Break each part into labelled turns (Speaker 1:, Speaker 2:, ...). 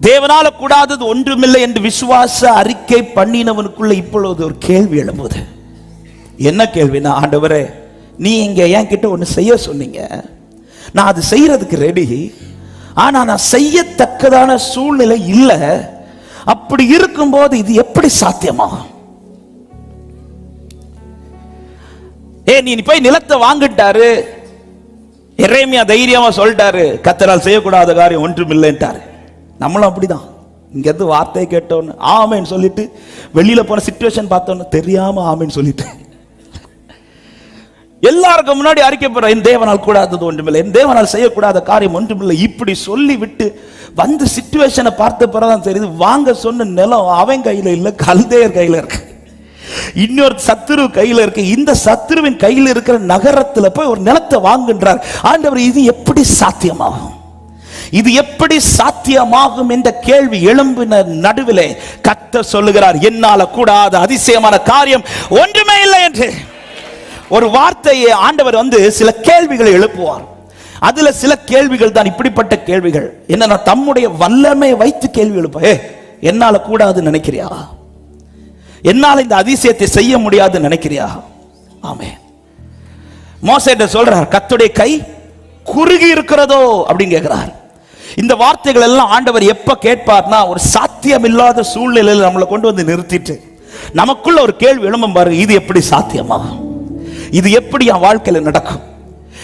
Speaker 1: தேவனால கூடாதது ஒன்றுமில்லை என்று விசுவாச அறிக்கை பண்ணினவனுக்குள்ள இப்பொழுது ஒரு கேள்வி எழும்புது. என்ன கேள்வினா ஆண்டவரே நீ இங்க என்கிட்ட ஒன்று செய்ய சொன்னீங்க. நான் அது செய்யறதுக்கு ரெடி ஆனா நான் செய்யத்தக்கதான சூழ்நிலை இல்லை. அப்படி இருக்கும்போது இது எப்படி சாத்தியமாகும் ஏ நீ போய் நிலத்தை வாங்கிட்டாரு. இறைமையா தைரியமா சொல்லிட்டாரு. கத்தரால் செய்யக்கூடாத காரியம் ஒன்றும் இல்லைன்ட்டாரு நம்மளும் அப்படிதான். தான் இங்கேருந்து வார்த்தையை கேட்டோன்னு ஆமைன்னு சொல்லிட்டு வெளியில் போன சுச்சுவேஷன் பார்த்தோன்னு தெரியாமல் ஆமைன்னு சொல்லிட்டு. எல்லாருக்கும் முன்னாடி அறிக்கை போற என் தேவனால் கூடாதது ஒன்றுமில்லை என் தேவனால் செய்யக்கூடாத காரியம் ஒன்றுமில்லை. இப்படி சொல்லி விட்டு வந்து சுச்சுவேஷனை பார்த்த பிறகுதான் தெரியுது வாங்க சொன்ன நிலம் அவன் கையில் இல்லை கல்தேயர் கையில் இருக்கு. இன்னொரு சத்துரு கையில் இருக்கு. இந்த சத்துருவின் கையில் இருக்கிற நகரத்தில் போய் ஒரு நிலத்தை வாங்குன்றார். ஆண்டவர் இது எப்படி சாத்தியமாகும்? இது எப்படி சாத்தியமாகும் என்ற கேள்வி எழும்பின நடுவிலே கத்த சொல்லுகிறார் என்னால கூடாத அதிசயமான காரியம் ஒன்றுமே இல்லை என்று. ஒரு வார்த்தையை ஆண்டவர் வந்து சில கேள்விகளை எழுப்புவார். அதுல சில கேள்விகள் தான் இப்படிப்பட்ட கேள்விகள். என்னன்னா தம்முடைய வல்லமை வைத்து கேள்வி எழுப்ப ஏ என்னால கூடாது நினைக்கிறியா? என்னால இந்த அதிசயத்தை செய்ய முடியாது நினைக்கிறியா? ஆமே மோசேட்ட சொல்றார் கத்துடைய கை குறுகி இருக்கிறதோ? அப்படின்னு கேட்கிறார். இந்த வார்த்தைகள் எல்லாம் ஆண்டவர் எப்ப கேட்பார்னா ஒரு சாத்தியம் இல்லாத சூழ்நிலையில் நம்மளை கொண்டு வந்து நிறுத்திட்டு நமக்குள்ள ஒரு கேள்வி எழும்பும் பாருங்க இது எப்படி சாத்தியமாகும் இது எப்படி என் வாழ்க்கையில நடக்கும்?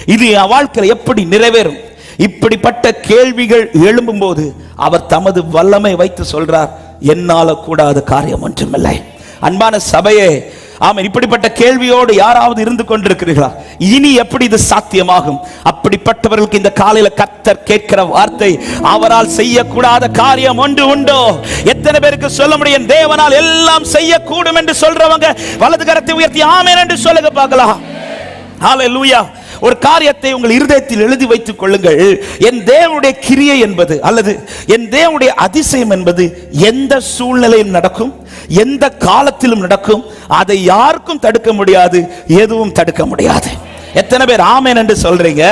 Speaker 1: இது என் வாழ்க்கையில எப்படி நிறைவேறும்? இப்படிப்பட்ட கேள்விகள் எழும்பும்போது அவர் தமது வல்லமை வைத்து சொல்றார் என்னால கூடாத காரியம் ஒன்றுமில்லை. அன்பான சபையே ஆமாம் இப்படிப்பட்ட கேள்வியோடு யாராவது இருந்து கொண்டிருக்கிறீர்களா? இனி எப்படி இது சாத்தியமாகும்? அப்படிப்பட்டவர்களுக்கு இந்த காலையில கத்தர் கேட்கிற வார்த்தை அவரால் செய்யக்கூடாத காரியம் ஒன்று உண்டோ? எத்தனை பேருக்கு சொல்ல முடியும்? தேவனால் எல்லாம் செய்யக்கூடும் என்று சொல்றவங்க வலது கரத்தை உயர்த்தி ஆமேன் என்று சொல்லுங்க பார்க்கலாம். ஹalleluya. ஒரு காரியத்தை உங்கள் இருதயத்தில் எழுதி வைத்துக் கொள்ளுங்கள். என் தேவனுடைய கிரியை என்பது அல்லது என் தேவனுடைய அதிசயம் என்பது எந்த சூழ்நிலையும் நடக்கும்? எந்த காலத்திலும் நடக்கும்? அதை யாருக்கும் தடுக்க முடியாது எதுவும் தடுக்க முடியாது. எத்தனை பேர் ஆமேன் என்று சொல்றீங்க?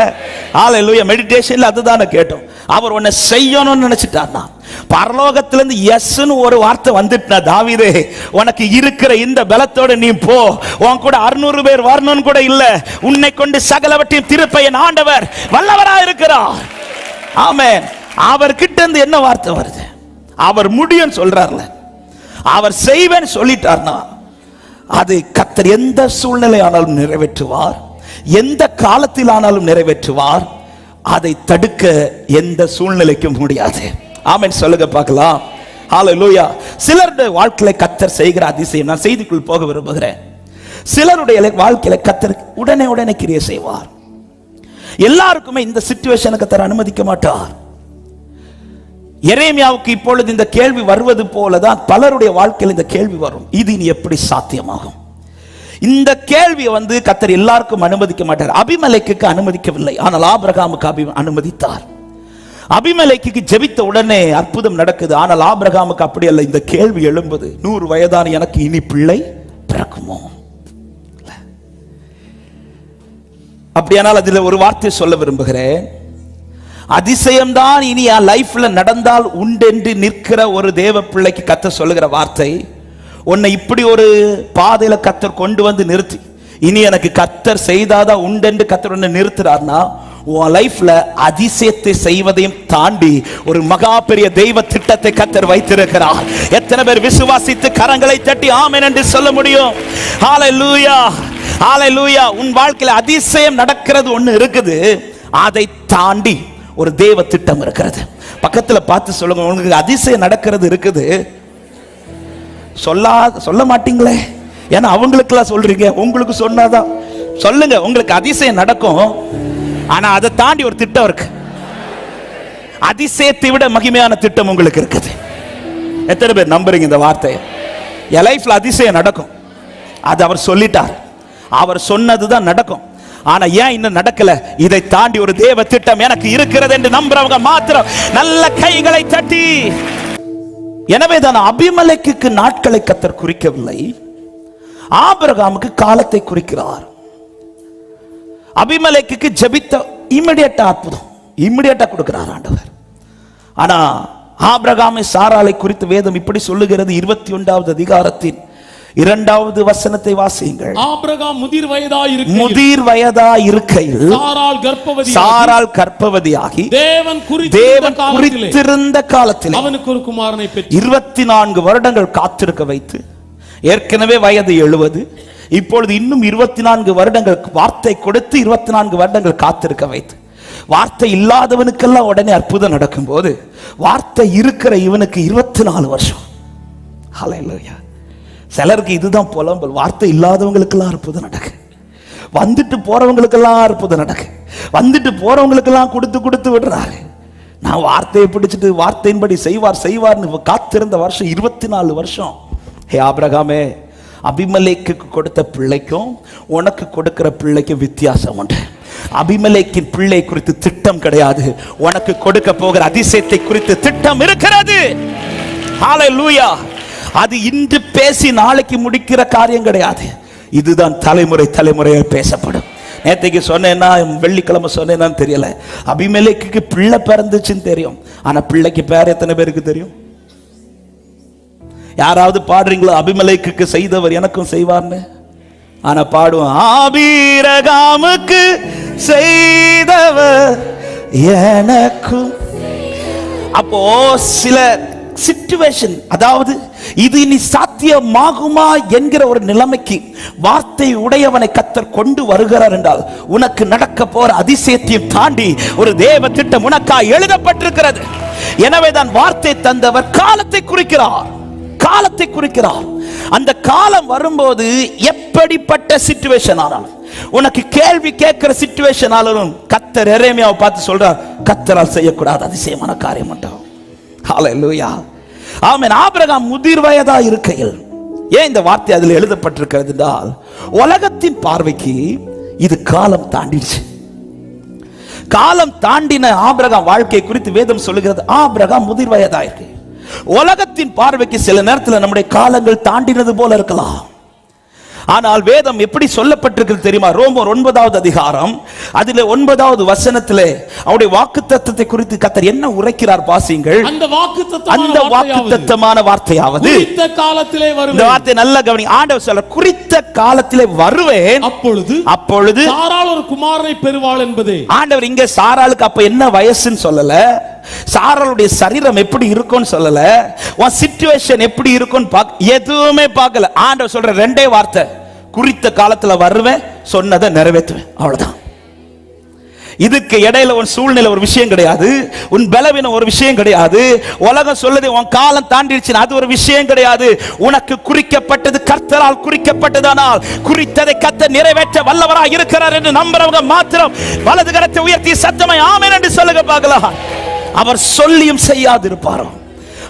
Speaker 1: ஹalleluya மெடிடேஷன்ல அதுதானே கேட்டோம். அவர் உன்னை செய்யணும்னு நினைச்சிட்டார்னா பரலோகத்திலிருந்து எஸ்ன்னு ஒரு வார்த்தை வந்துட்டா தாவிதே உனக்கு இருக்கிற இந்த பலத்தோட நீ போ. உன் கூட அறுநூறு பேர் வரணும்னு கூட இல்ல. உன்னை கொண்டு சகலவற்றையும் திருப்ப என் ஆண்டவர் வல்லவரா இருக்கிறார். அவர் அவர்கிட்ட இருந்து என்ன வார்த்தை வருது? அவர் முடியும் சொல்றாருல. அவர் செய்வேன் சொல்லிட்டார்னா அது கத்தர் எந்த சூழ்நிலை ஆனாலும் நிறைவேற்றுவார். எந்த காலத்தில் ஆனாலும் நிறைவேற்றுவார். அதை தடுக்க எந்த சூழ்நிலைக்கும் முடியாது. ஆமென். சொல்லுங்க பார்க்கலாம். ஹalleluya சிலருடைய வாழ்க்கையில கத்தர் செய்கிற அதிசயம் நான் செய்திக்குள் போக விரும்புகிறேன். சிலருடைய வாழ்க்கையில கத்தர் உடனே உடனே கிரியை செய்வார். எல்லாருக்குமே இந்த சிச்சுவேஷனுக்கு கத்தர் அனுமதிக்க மாட்டார். எரேமியாவுக்கு இப்பொழுது இந்த கேள்வி வருவது போலதான் பலருடைய வாழ்க்கையில் இந்த கேள்வி வரும். இது இனி எப்படி சாத்தியமாகும்? இந்த கேள்வியை வந்து கத்தர் எல்லாருக்கும் அனுமதிக்க மாட்டார். அபிமலைக்கு அனுமதிக்கவில்லை. ஆனால் ஆபிரகாமுக்கு அபி அனுமதித்தார். அபிமலைக்கு ஜெபித்த உடனே அற்புதம் நடக்குது. ஆனால் ஆபிரகாமுக்கு அப்படி அல்ல இந்த கேள்வி எழும்புது. நூறு வயதான எனக்கு இனி பிள்ளை பிறக்குமோ? அப்படியானால் அதில் ஒரு வார்த்தை சொல்ல விரும்புகிறேன். அதிசயம்தான் இனி என் லைஃப்ல நடந்தால் உண்டென்று நிற்கிற ஒரு தேவ பிள்ளைக்கு கத்த சொல்லுகிற வார்த்தை. உன்னை இப்படி ஒரு பாதையில கத்தர் கொண்டு வந்து நிறுத்தி. இனி எனக்கு கத்தர் செய்தாதான் உண்டென்று கத்தர் உன்னை நிறுத்துறாருன்னா உன் லைஃப்ல அதிசயத்தை செய்வதையும் தாண்டி ஒரு மகா பெரிய தெய்வ திட்டத்தை கத்தர் வைத்திருக்கிறார். எத்தனை பேர் விசுவாசித்து கரங்களை தட்டி ஆமென் என்று சொல்ல முடியும்? ஹalleluya லூயா உன் வாழ்க்கையில் அதிசயம் நடக்கிறது ஒண்ணு இருக்குது. அதை தாண்டி ஒரு தேவ திட்டம் இருக்கிறது. பக்கத்துல பார்த்து சொல்லுங்க உங்களுக்கு அதிசயம் நடக்கிறது இருக்குது. சொல்லா சொல்ல மாட்டீங்களே? ஏன்னா அவங்களுக்கெல்லாம் சொல்றீங்க உங்களுக்கு சொன்னாதான். சொல்லுங்க உங்களுக்கு அதிசயம் நடக்கும். ஆனா அதை தாண்டி ஒரு திட்டம் இருக்கு. அதிசயத்தை விட மகிமையான திட்டம் உங்களுக்கு இருக்குது. எத்தனை பேர் நம்புறீங்க இந்த வார்த்தையை? என் லைஃப்ல அதிசயம் நடக்கும். அது அவர் சொல்லிட்டார். அவர் சொன்னதுதான் நடக்கும். ஆனா ஏன் இன்னும் நடக்கல? இதை தாண்டி ஒரு தேவ திட்டம் எனக்கு இருக்கிறது என்று நம்புறவங்க மாத்திரம் நல்ல கைகளை தட்டி. எனவே தான் அபிமலைக்கு நாட்களை கத்தர் குறிக்கவில்லை. ஆபிரகாமுக்கு காலத்தை குறிக்கிறார். அபிமலைக்கு ஜெபித்த இமிடியட்டா அற்புதம். இமிடியட்டா கொடுக்கிறார் ஆண்டவர். ஆனா ஆபிரகாமை சாராளை குறித்து வேதம் இப்படி சொல்லுகிறது. இருபத்தி ஒன்றாவது அதிகாரத்தின் இரண்டாவது வசனத்தை வாசியுங்கள்.
Speaker 2: ஆபிரகாம் முதிர் வயதாய் இருக்கையில்
Speaker 1: முதிர் வயதா இருக்கையில்
Speaker 2: சாராள் கர்ப்பவதி
Speaker 1: சாரால் கர்ப்பவதியாகி
Speaker 2: தேவன் குறித்த
Speaker 1: தேவன்
Speaker 2: காலத்திலே
Speaker 1: குறித்திருந்த காலத்தில்
Speaker 2: அவனுக்கு ஒரு குமாரனை பெற்று
Speaker 1: இருபத்தி நான்கு வருடங்கள் காத்திருக்க வைத்து ஏற்கனவே வயது எழுபது இப்பொழுது இன்னும் இருபத்தி நான்கு வருடங்கள் வார்த்தை கொடுத்து இருபத்தி நான்கு வருடங்கள் காத்திருக்க வைத்து வார்த்தை இல்லாதவனுக்கெல்லாம் உடனே அற்புதம் நடக்கும்போது வார்த்தை இருக்கிற இவனுக்கு இருபத்தி நாலு வருஷம். ஹalleluya சிலருக்கு இதுதான் புலம்பல். வார்த்தை இல்லாதவங்களுக்கெல்லாம் அற்புதம் நடக்கு. வந்துட்டு போறவங்களுக்கெல்லாம் அற்புதம் நடக்கு. வந்துட்டு போறவங்களுக்கெல்லாம் கொடுத்து கொடுத்து விடுறாரு. நான் வார்த்தையை பிடிச்சிட்டு வார்த்தையின்படி செய்வார் செய்வார்னு காத்திருந்த வருஷம் இருபத்தி நாலு வருஷம். ஹே ஆபிரகாமே அபிமலேக்கு கொடுத்த பிள்ளைக்கும் உனக்கு கொடுக்கிற பிள்ளைக்கும் வித்தியாசம் உண்டு. அபிமலேக்கின் பிள்ளை குறித்து திட்டம் கிடையாது. உனக்கு கொடுக்க போகிற அதிசயத்தை குறித்து திட்டம் இருக்கிறது. லூயா அது இன்று பேசி நாளைக்கு முடிக்கிற காரியம் கிடையாது. இதுதான் தலைமுறை தலைமுறையாக பேசப்படும். நேத்தைக்கு சொன்னேன்னா வெள்ளிக்கிழமை சொன்னேன்னு தெரியல. அபிமலைக்கு பிள்ளை பிறந்துச்சுன்னு தெரியும். ஆனா பிள்ளைக்கு பேர் எத்தனை பேருக்கு தெரியும்? யாராவது பாடுறீங்களோ அபிமலைக்கு செய்தவர் எனக்கும் செய்வார்னு. ஆனா பாடுவோம் ஆபீரகாமுக்கு செய்தவர் எனக்கும். அப்போ சில சிச்சுவேஷன் அதாவது இது இனி சாத்தியமாகுமா என்கிற ஒரு நிலைமைக்கு வார்த்தை உடையவனை கத்தர் கொண்டு வருகிறார் என்றால் உனக்கு நடக்க போற அதிசயத்தையும் தாண்டி ஒரு தேவ திட்டம் உனக்கா எழுதப்பட்டிருக்கிறது. எனவே தான் வார்த்தை தந்தவர் காலத்தை குறிக்கிறார். காலத்தை குறிக்கிறார். அந்த காலம் வரும்போது எப்படிப்பட்ட சிச்சுவேஷன் ஆனாலும் உனக்கு கேள்வி கேட்கிற சிச்சுவேஷன் ஆனாலும் கத்தர் எரேமியாவை பார்த்து சொல்றார் கத்தரால் செய்யக்கூடாது அதிசயமான காரியம் மட்டும் ஹalleluya ஆமென். ஆபிரகாம் முதிர் வயதா இருக்கையில் ஏன் இந்த வார்த்தை அதில் எழுதப்பட்டிருக்கிறது என்றால் உலகத்தின் பார்வைக்கு இது காலம் தாண்டிடுச்சு. காலம் தாண்டின ஆபிரகாம் வாழ்க்கை குறித்து வேதம் சொல்லுகிறது ஆபிரகாம் முதிர் வயதாயிருக்கு உலகத்தின் பார்வைக்கு சில நேரத்தில் நம்முடைய காலங்கள் தாண்டினது போல இருக்கலாம். ஆனால் வேதம் எப்படி சொல்லப்பட்டிருக்கிறது தெரியுமா? ரோமர் ஒன்பதாவது அதிகாரம் அதிலே ஒன்பதாவது வசனத்திலே அவருடைய வாக்கு தத்தத்தை குறித்து கத்தர் என்ன உரைக்கிறார் பாசிங்கள்
Speaker 2: அந்த வாக்கு
Speaker 1: அந்த வாக்கு தத்தமான வார்த்தையாவது.
Speaker 2: குறித்த காலத்திலே
Speaker 1: இந்த
Speaker 2: வருவேன்
Speaker 1: வார்த்தை நல்ல கவனி. ஆண்டவர் சொல்ல குறித்த காலத்திலே வருவேன்.
Speaker 2: அப்பொழுது
Speaker 1: அப்பொழுது
Speaker 2: சாராள் ஒரு குமாரனை பெறுவாள் என்பதே.
Speaker 1: ஆண்டவர் இங்க சாராளுக்கு அப்ப என்ன வயசுன்னு சொல்லல? சாரலுடைய சரீரம் எப்படி இருக்கும்னு சொல்லல உன் சிச்சுவேஷன் எப்படி இருக்கும்னு பார்க்க எதுவுமே பார்க்கல. ஆண்டவர் சொல்ற ரெண்டே வார்த்தை குறித்த காலத்துல வருவேன் சொன்னதை நிறைவேற்றுவேன். அவ்வளவுதான். இதுக்கு இடையில உன் சூழ்நிலை ஒரு விஷயம் கிடையாது உன் பலவீனம் ஒரு விஷயம் கிடையாது உலகம் சொல்லுது உன் காலம் தாண்டிடுச்சு அது ஒரு விஷயம் கிடையாது. உனக்கு குறிக்கப்பட்டது கர்த்தரால் குறிக்கப்பட்டதானால் குறித்ததை கத்த நிறைவேற்ற வல்லவராக இருக்கிறார் என்று நம்புறவங்க மாத்திரம் வலது கரத்தை உயர்த்தி சத்தமாய் ஆமென் என்று சொல்லுங்க பார்க்கலாம். அவர் சொல்லியும் செய்யாதிருப்பாரோ?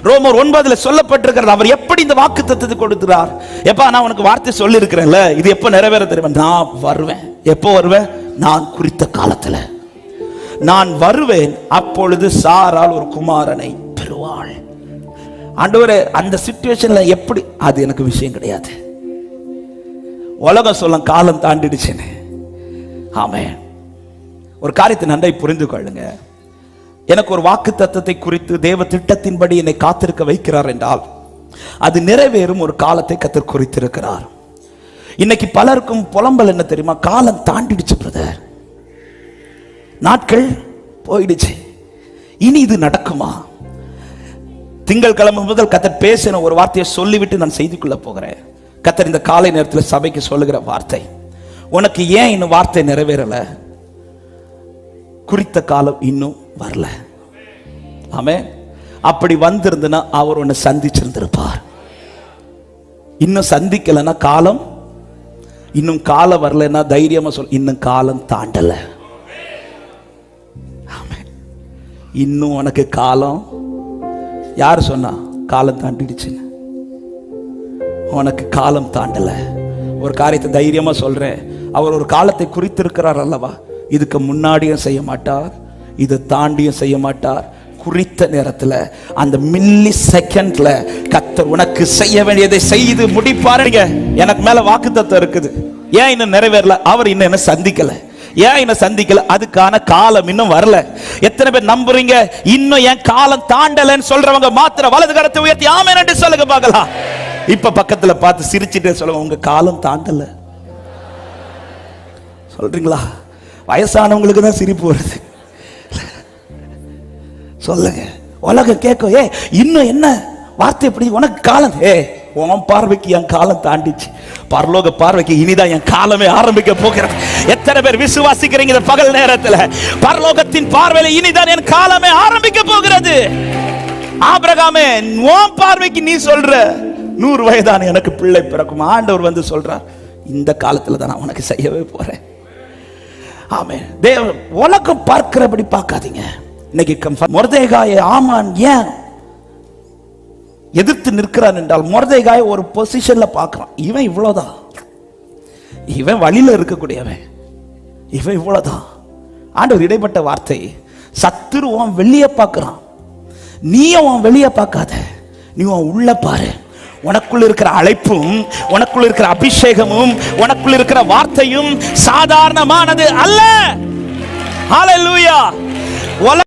Speaker 1: ரோமர் ஒன்பதுல சொல்லப்பட்டிருக்கிறது அவர் எப்படி இந்த வாக்கு தத்துவத்தை கொடுக்கிறார்? எப்பா நான் உனக்கு வார்த்தை சொல்லி இருக்கிறேன்ல இது எப்ப நிறைவேற தெரியும்? நான் வருவேன். எப்போ வருவேன்? நான் குறித்த காலத்துல. நான் வருவேன் அப்பொழுது சாரால் ஒரு குமாரனை பெறுவாள். ஆண்டவரே அந்த சுச்சுவேஷன்ல எப்படி? அது எனக்கு விஷயம் கிடையாது. உலகம் சொல்ல காலம் தாண்டிடுச்சுன்னு. ஆமே ஒரு காரியத்தை நன்றை புரிந்து கொள்ளுங்க. எனக்கு ஒரு வாக்கு தத்துவத்தை குறித்து தேவ திட்டத்தின்படி என்னை காத்திருக்க வைக்கிறார் என்றால் அது நிறைவேறும் ஒரு காலத்தை கத்தர் குறித்திருக்கிறார். இன்னைக்கு பலருக்கும் புலம்பல் என்ன தெரியுமா? காலம் தாண்டிடுச்சு பிரதர் நாட்கள் போயிடுச்சு. இனி இது நடக்குமா? திங்கட்கிழமை முதல் கத்தர் பேசின ஒரு வார்த்தையை சொல்லிவிட்டு நான் செய்திக்குள்ள போகிறேன். கத்தர் இந்த காலை நேரத்தில் சபைக்கு சொல்லுகிற வார்த்தை. உனக்கு ஏன் இன்னும் வார்த்தை நிறைவேறலை? குறித்த காலம் இன்னும் வரல. ஆமே அப்படி வந்திருந்தனா அவர் உன்னை சந்திச்சிருந்திருப்பார். இன்னும் சந்திக்கலைன்னா காலம்? இன்னும் காலம் வரலைன்னா தைரியமா சொல் இன்னும் காலம் தாண்டல. ஆமென். இன்னும் உனக்கு காலம்? யார் சொன்னா காலம் தாண்டிடுச்சுன்னு? உனக்கு காலம் தாண்டல. ஒரு காரியத்தை தைரியமா சொல்றேன். அவர் ஒரு காலத்தை குறித்திருக்கிறார் அல்லவா? இதுக்கு முன்னாடியும் செய்ய மாட்டார் இதை தாண்டியும் செய்ய மாட்டார். குறித்த நேரத்தில் அந்த மில்லி செகண்ட்ல கத்தர் உனக்கு செய்ய வேண்டியதை செய்து முடிப்பாருங்க எனக்கு மேல வாக்குத்தத்தம் இருக்குது. ஏன் இன்னும் நிறைவேறல? அவர் இன்னும் என்ன சந்திக்கல. ஏன் என்ன சந்திக்கல? அதுக்கான காலம் இன்னும் வரல. எத்தனை பேர் நம்புறீங்க? இன்னும் என் காலம் தாண்டலன்னு சொல்றவங்க மாத்திர வலது கரத்தை உயர்த்தி ஆமேன் என்று சொல்லுங்க பார்க்கலாம். இப்ப பக்கத்துல பார்த்து சிரிச்சிட்டே சொல்லுங்க உங்க காலம் தாண்டல. சொல்றீங்களா? வயசானவங்களுக்கு தான் சிரிப்பு வருது. சொல்லுங்க. உலகம் கேட்கும் ஏ இன்னும் என்ன? வார்த்தை எப்படி? உனக்கு காலம் ஏ உன் பார்வைக்கு என் காலம் தாண்டிச்சு. பரலோக பார்வைக்கு இனிதான் என் காலமே ஆரம்பிக்க போகிறது. எத்தனை பேர் விசுவாசிக்கிறீங்க இந்த பகல் நேரத்தில்? பரலோகத்தின் பார்வையில் இனிதான் என் காலமே ஆரம்பிக்க போகிறது. ஆபிரகாமே உன் பார்வைக்கு நீ சொல்ற. நூறு வயதான எனக்கு பிள்ளை பிறக்கும். ஆண்டவர் வந்து சொல்றார் இந்த காலத்தில் தான் நான் உனக்கு செய்யவே போறேன். ஆமே தேவ உலகம் பார்க்கிறபடி பார்க்காதீங்க. இன்னைக்கு மொர்தேகாய ஆமான் ஏன் எதிர்த்து நிற்கிறான் என்றால் மொர்தேகாய ஒரு பொசிஷன்ல பார்க்கிறான். இவன் இவ்வளவுதான். இவன் வழியில இருக்கக்கூடியவன். இவன் இவ்வளவுதான். ஆண்டவர் இடைப்பட்ட வார்த்தை சத்துரு உன் வெளியே பார்க்குறான். நீயும் உன் வெளியே பார்க்காத. நீ உன் உள்ள பாரு. உனக்குள் இருக்கிற அழைப்பும் உனக்குள் இருக்கிற அபிஷேகமும் உனக்குள் இருக்கிற வார்த்தையும் சாதாரணமானது அல்ல. ஹalleluya உலக